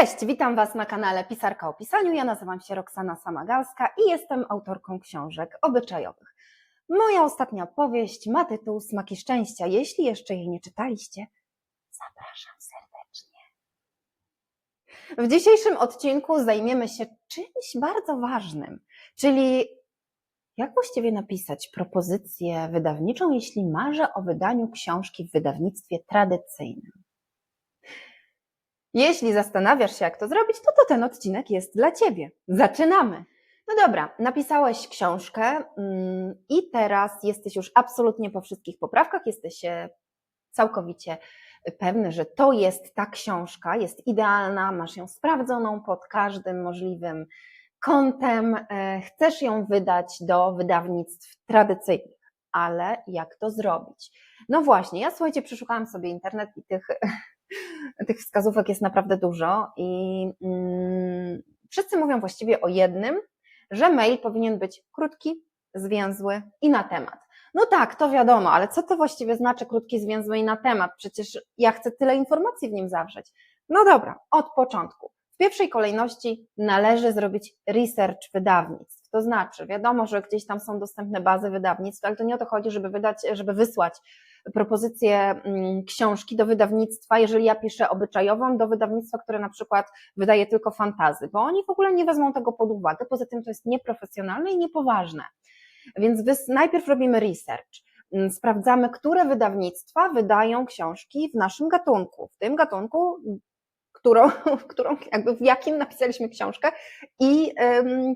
Cześć, witam Was na kanale Pisarka o Pisaniu. Ja nazywam się Roxana Samagalska i jestem autorką książek obyczajowych. Moja ostatnia powieść ma tytuł Smaki Szczęścia. Jeśli jeszcze jej nie czytaliście, zapraszam serdecznie. W dzisiejszym odcinku zajmiemy się czymś bardzo ważnym, czyli jak właściwie napisać propozycję wydawniczą, jeśli marzę o wydaniu książki w wydawnictwie tradycyjnym. Jeśli zastanawiasz się, jak to zrobić, to, to ten odcinek jest dla Ciebie. Zaczynamy! No dobra, napisałeś książkę mm, i teraz jesteś już absolutnie po wszystkich poprawkach, jesteś całkowicie pewny, że to jest ta książka, jest idealna, masz ją sprawdzoną pod każdym możliwym kątem, e, chcesz ją wydać do wydawnictw tradycyjnych. Ale jak to zrobić? No właśnie, ja słuchajcie, przeszukałam sobie internet i tych tych wskazówek jest naprawdę dużo i mm, wszyscy mówią właściwie o jednym, że mail powinien być krótki, zwięzły i na temat. No tak, to wiadomo, ale co to właściwie znaczy krótki, zwięzły i na temat? Przecież ja chcę tyle informacji w nim zawrzeć. No dobra, od początku. W pierwszej kolejności należy zrobić research wydawnictw. To znaczy, wiadomo, że gdzieś tam są dostępne bazy wydawnictw, ale to nie o to chodzi, żeby wydać, żeby wysłać propozycję mm, książki do wydawnictwa, jeżeli ja piszę obyczajową, do wydawnictwa, które na przykład wydaje tylko fantazy, bo oni w ogóle nie wezmą tego pod uwagę, poza tym to jest nieprofesjonalne i niepoważne. Więc najpierw robimy research, mm, sprawdzamy, które wydawnictwa wydają książki w naszym gatunku. W tym gatunku którą, którą jakby w jakim napisaliśmy książkę i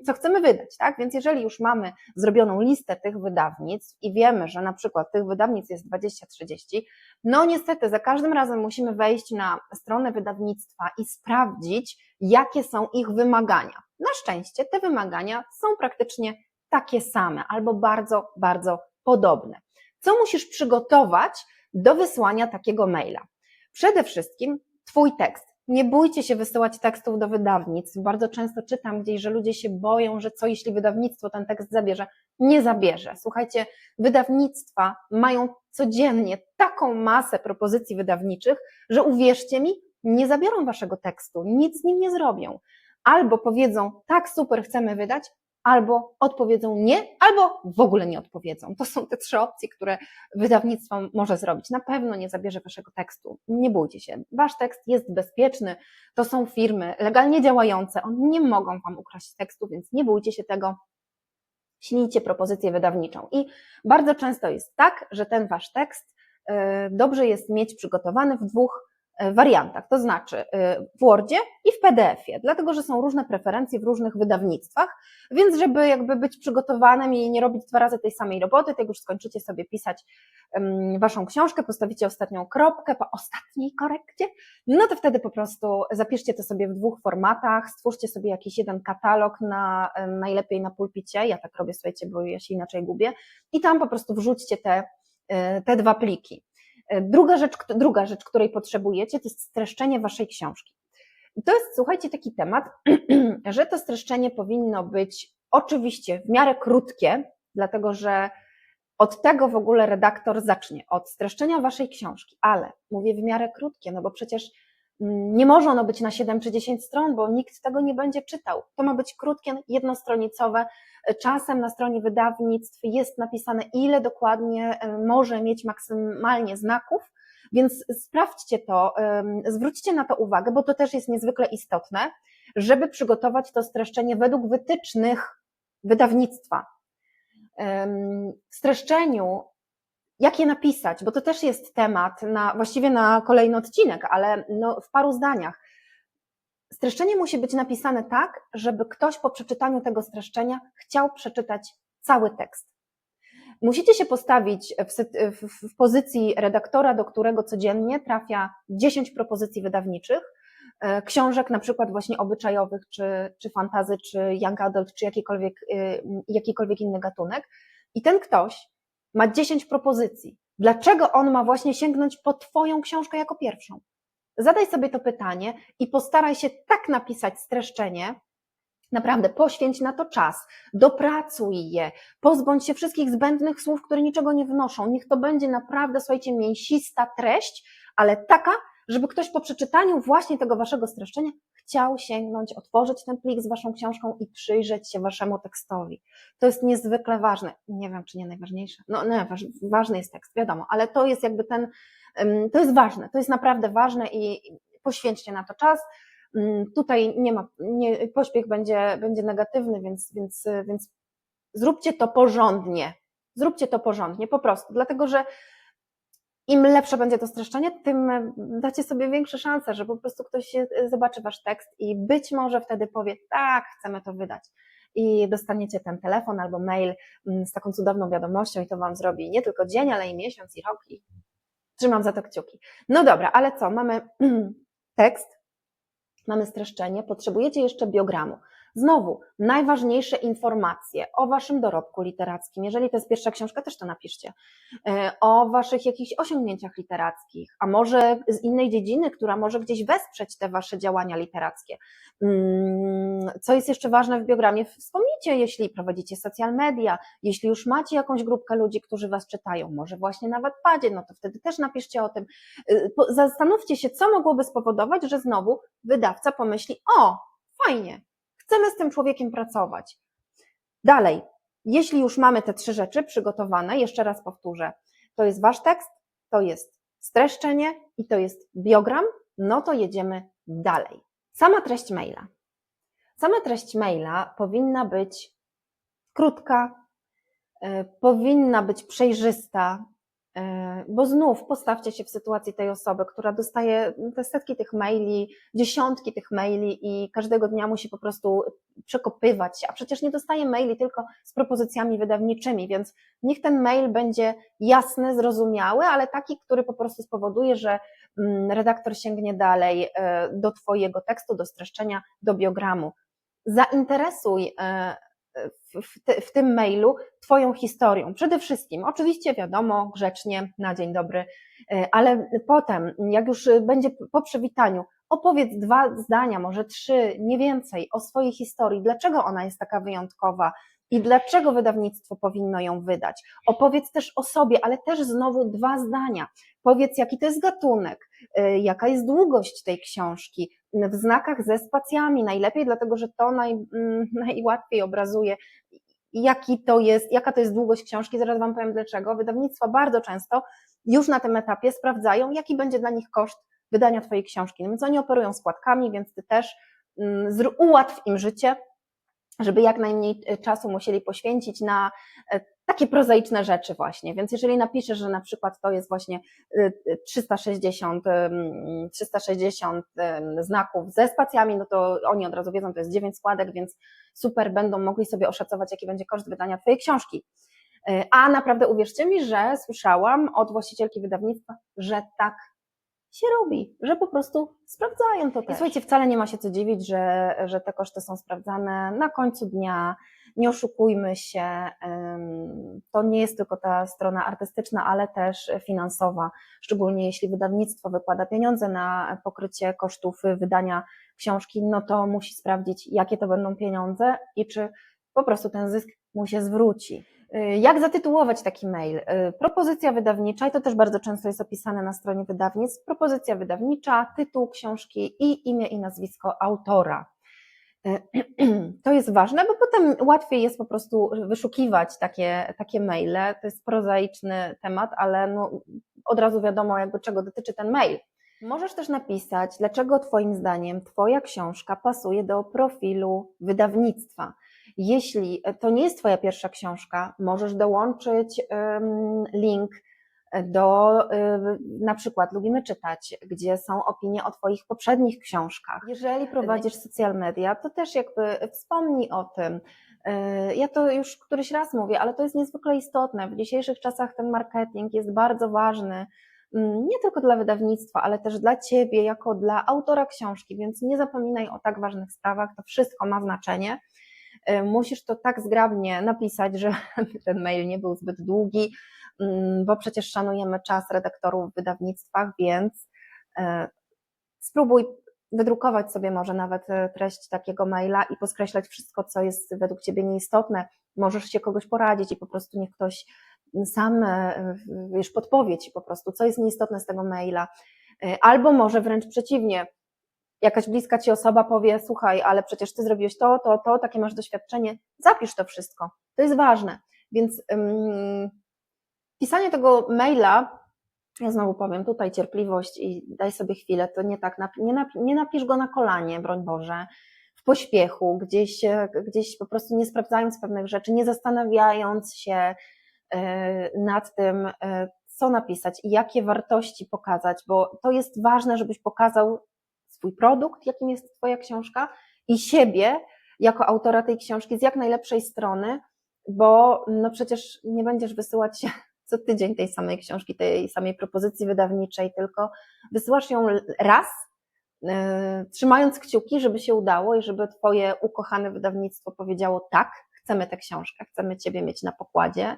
co chcemy wydać, tak? Więc jeżeli już mamy zrobioną listę tych wydawnictw i wiemy, że na przykład tych wydawnictw jest 20-30, no niestety za każdym razem musimy wejść na stronę wydawnictwa i sprawdzić, jakie są ich wymagania. Na szczęście te wymagania są praktycznie takie same albo bardzo, bardzo podobne. Co musisz przygotować do wysłania takiego maila? Przede wszystkim Twój tekst. Nie bójcie się wysyłać tekstów do wydawnictw. Bardzo często czytam gdzieś, że ludzie się boją, że co jeśli wydawnictwo ten tekst zabierze. Nie zabierze. Słuchajcie, wydawnictwa mają codziennie taką masę propozycji wydawniczych, że uwierzcie mi, nie zabiorą waszego tekstu, nic z nim nie zrobią. Albo powiedzą, tak super chcemy wydać, albo odpowiedzą nie, albo w ogóle nie odpowiedzą. To są te trzy opcje, które wydawnictwo może zrobić. Na pewno nie zabierze waszego tekstu. Nie bójcie się. Wasz tekst jest bezpieczny. To są firmy legalnie działające. One nie mogą wam ukraść tekstu, więc nie bójcie się tego. Śnijcie propozycję wydawniczą. I bardzo często jest tak, że ten wasz tekst y, dobrze jest mieć przygotowany w dwóch wariantach, to znaczy e, w Wordzie i w PDF-ie, dlatego że są różne preferencje w różnych wydawnictwach, więc żeby jakby być przygotowanym i nie robić dwa razy tej samej roboty, jak już skończycie sobie pisać waszą książkę, postawicie ostatnią kropkę po ostatniej korekcie, no to wtedy po prostu zapiszcie to sobie w dwóch formatach, stwórzcie sobie jakiś jeden katalog na najlepiej na pulpicie, ja tak robię, słuchajcie, bo ja się inaczej gubię, i tam po prostu wrzućcie te, e, te dwa pliki. E, druga rzecz, druga rzecz, której potrzebujecie, to jest streszczenie waszej książki. I to jest, słuchajcie, taki temat, że to streszczenie powinno być oczywiście w miarę krótkie, dlatego że od tego w ogóle redaktor zacznie, od streszczenia waszej książki, ale mówię w miarę krótkie, no bo przecież nie może ono być na 7 czy 10 stron, bo nikt tego nie będzie czytał. To ma być krótkie, jednostronicowe. Czasem na stronie wydawnictw jest napisane, ile dokładnie e, może mieć maksymalnie znaków, więc sprawdźcie to, zwróćcie na to uwagę, bo to też jest niezwykle istotne, żeby przygotować to streszczenie według wytycznych wydawnictwa. W streszczeniu jak je napisać, bo to też jest temat na, właściwie na kolejny odcinek, ale no, w paru zdaniach. Streszczenie musi być napisane tak, żeby ktoś po przeczytaniu tego streszczenia chciał przeczytać cały tekst. Musicie się postawić w, w, pozycji redaktora, do którego codziennie trafia 10 propozycji wydawniczych, e, książek na przykład właśnie obyczajowych, czy, czy fantazy, czy young adult, czy jakikolwiek, y, jakikolwiek inny gatunek. I ten ktoś ma 10 propozycji. Dlaczego on ma właśnie sięgnąć po Twoją książkę jako pierwszą? Zadaj sobie to pytanie i postaraj się tak napisać streszczenie, Naprawdę poświęć na to czas, dopracuj je, pozbądź się wszystkich zbędnych słów, które niczego nie wnoszą. Niech to będzie naprawdę, słuchajcie, mięsista treść, ale taka, żeby ktoś po przeczytaniu właśnie tego waszego streszczenia chciał sięgnąć, otworzyć ten plik z Waszą książką i przyjrzeć się Waszemu tekstowi. To jest niezwykle ważne. Nie wiem, czy nie najważniejsze. No nie, waż, ważny jest tekst, wiadomo, ale to jest jakby ten, to jest ważne, to jest naprawdę ważne i poświęćcie na to czas. Tutaj nie ma, nie, pośpiech będzie, będzie negatywny, więc, więc, y, więc zróbcie to porządnie. Zróbcie to porządnie, po prostu, dlatego że im lepsze będzie to streszczenie, tym e, dacie sobie większe szanse, że po prostu ktoś e, zobaczy wasz tekst i być może wtedy powie, tak, chcemy to wydać. I dostaniecie ten telefon albo mail mm, z taką cudowną wiadomością i to wam zrobi nie tylko dzień, ale i miesiąc i rok i trzymam za to kciuki. No dobra, ale co, mamy tekst, mamy streszczenie, potrzebujecie jeszcze biogramu. Znowu, najważniejsze informacje o waszym dorobku literackim. Jeżeli to jest pierwsza książka, też to napiszcie. E, O waszych jakichś osiągnięciach literackich, a może z innej dziedziny, która może gdzieś wesprzeć te wasze działania literackie. Mm, Co jest jeszcze ważne w biogramie? Wspomnijcie, jeśli prowadzicie social media, jeśli już macie jakąś grupkę ludzi, którzy was czytają, może właśnie na Wattpadzie, no to wtedy też napiszcie o tym. Po- Zastanówcie się, co mogłoby spowodować, że znowu wydawca pomyśli, o, fajnie, chcemy z tym człowiekiem pracować. Dalej, jeśli już mamy te trzy rzeczy przygotowane, jeszcze raz powtórzę, to jest wasz tekst, to jest streszczenie i to jest biogram, no to jedziemy dalej. Sama treść maila. Sama treść maila powinna być krótka, e, powinna być przejrzysta, bo znów postawcie się w sytuacji tej osoby, która dostaje te setki tych maili, dziesiątki tych maili i każdego dnia musi po prostu przekopywać się, a przecież nie dostaje maili tylko z propozycjami wydawniczymi, więc niech ten mail będzie jasny, zrozumiały, ale taki, który po prostu spowoduje, że mm, redaktor sięgnie dalej e, do Twojego tekstu, do streszczenia, do biogramu. Zainteresuj e, w, te, w tym mailu Twoją historią. Przede wszystkim, oczywiście wiadomo, grzecznie, na dzień dobry, e, ale potem, jak już będzie po przywitaniu, opowiedz dwa zdania, może trzy, nie więcej, o swojej historii, dlaczego ona jest taka wyjątkowa i dlaczego wydawnictwo powinno ją wydać. Opowiedz też o sobie, ale też znowu dwa zdania. Powiedz, jaki to jest gatunek, y, jaka jest długość tej książki, w znakach ze spacjami najlepiej, dlatego że to naj, mm, najłatwiej obrazuje, jaki to jest, jaka to jest długość książki. Zaraz Wam powiem dlaczego. Wydawnictwa bardzo często już na tym etapie sprawdzają, jaki będzie dla nich koszt wydania Twojej książki. No więc oni operują składkami, więc Ty też mm, ułatw im życie, żeby jak najmniej e, czasu musieli poświęcić na e, takie prozaiczne rzeczy właśnie. Więc jeżeli napiszesz, że na przykład to jest właśnie e, 360, em, 360 em, znaków ze spacjami, no to oni od razu wiedzą, to jest 9 składek, więc super będą mogli sobie oszacować, jaki będzie koszt wydania Twojej książki. E, A naprawdę uwierzcie mi, że słyszałam od właścicielki wydawnictwa, że tak się robi, że po prostu sprawdzają to też. I słuchajcie, wcale nie ma się co dziwić, że, że te koszty są sprawdzane na końcu dnia, nie oszukujmy się, to nie jest tylko ta strona artystyczna, ale też finansowa, szczególnie jeśli wydawnictwo wykłada pieniądze na pokrycie kosztów wydania książki, no to musi sprawdzić, jakie to będą pieniądze i czy po prostu ten zysk mu się zwróci. Y, Jak zatytułować taki mail? Y, Propozycja wydawnicza, i to też bardzo często jest opisane na stronie wydawnictw, propozycja wydawnicza, tytuł książki i imię i nazwisko autora. Y, To jest ważne, bo potem łatwiej jest po prostu wyszukiwać takie, takie maile. To jest prozaiczny temat, ale no, od razu wiadomo, jakby czego dotyczy ten mail. Możesz też napisać, dlaczego Twoim zdaniem Twoja książka pasuje do profilu wydawnictwa. Jeśli to nie jest Twoja pierwsza książka, możesz dołączyć link do, y, na przykład lubimy czytać, gdzie są opinie o Twoich poprzednich książkach. Jeżeli prowadzisz social media, to też jakby wspomnij o tym. Y, Ja to już któryś raz mówię, ale to jest niezwykle istotne. W dzisiejszych czasach ten marketing jest bardzo ważny. mm, Nie tylko dla wydawnictwa, ale też dla Ciebie, jako dla autora książki, więc nie zapominaj o tak ważnych sprawach, to wszystko ma znaczenie. Y, Musisz to tak zgrabnie napisać, że ten mail nie był zbyt długi, mm, bo przecież szanujemy czas redaktorów w wydawnictwach, więc e, spróbuj wydrukować sobie może nawet e, treść takiego maila i poskreślać wszystko, co jest według Ciebie nieistotne. Możesz się kogoś poradzić i po prostu niech ktoś sam, wiesz, podpowie Ci po prostu, co jest nieistotne z tego maila. Albo może wręcz przeciwnie, jakaś bliska ci osoba powie: Słuchaj, ale przecież ty zrobiłeś to, to, to, takie masz doświadczenie, zapisz to wszystko. To jest ważne. Więc pisanie tego maila, ja znowu powiem, tutaj cierpliwość i daj sobie chwilę, to nie tak, nie, nie napisz go na kolanie, broń Boże, w pośpiechu, gdzieś, e, gdzieś po prostu nie sprawdzając pewnych rzeczy, nie zastanawiając się e, nad tym, e, co napisać i jakie wartości pokazać, bo to jest ważne, żebyś pokazał swój produkt, jakim jest Twoja książka i siebie jako autora tej książki z jak najlepszej strony, bo no przecież nie będziesz wysyłać się co tydzień tej samej książki, tej samej propozycji wydawniczej, tylko wysyłasz ją raz, yy, trzymając kciuki, żeby się udało i żeby Twoje ukochane wydawnictwo powiedziało tak, chcemy tę książkę, chcemy Ciebie mieć na pokładzie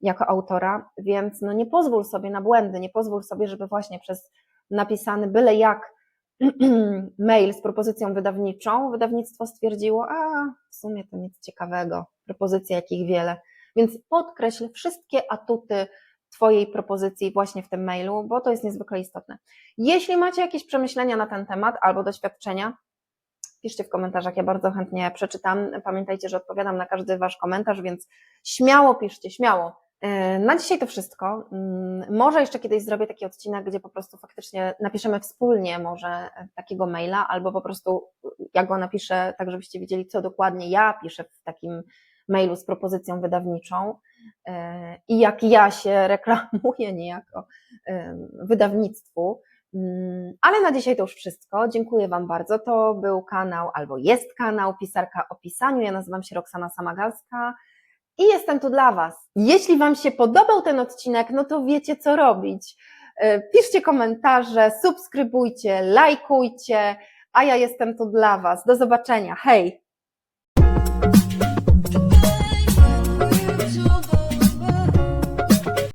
jako autora, więc no nie pozwól sobie na błędy, nie pozwól sobie, żeby właśnie przez napisany byle jak mail z propozycją wydawniczą, wydawnictwo stwierdziło, a w sumie to nic ciekawego, propozycji jakich wiele. Więc podkreśl wszystkie atuty Twojej propozycji właśnie w tym mailu, bo to jest niezwykle istotne. Jeśli macie jakieś przemyślenia na ten temat albo doświadczenia, piszcie w komentarzach, ja bardzo chętnie przeczytam. Pamiętajcie, że odpowiadam na każdy Wasz komentarz, więc śmiało piszcie, śmiało. Yy, Na dzisiaj to wszystko. Yy, Może jeszcze kiedyś zrobię taki odcinek, gdzie po prostu faktycznie napiszemy wspólnie może takiego maila, albo po prostu ja go napiszę, tak żebyście wiedzieli, co dokładnie ja piszę w takim mailu z propozycją wydawniczą i jak ja się reklamuję niejako wydawnictwu. Yy, Ale na dzisiaj to już wszystko. Dziękuję Wam bardzo. To był kanał, albo jest kanał Pisarka o Pisaniu. Ja nazywam się Roxana Samagalska i jestem tu dla Was. Jeśli Wam się podobał ten odcinek, no to wiecie co robić. Yy, Piszcie komentarze, subskrybujcie, lajkujcie, a ja jestem tu dla Was. Do zobaczenia. Hej!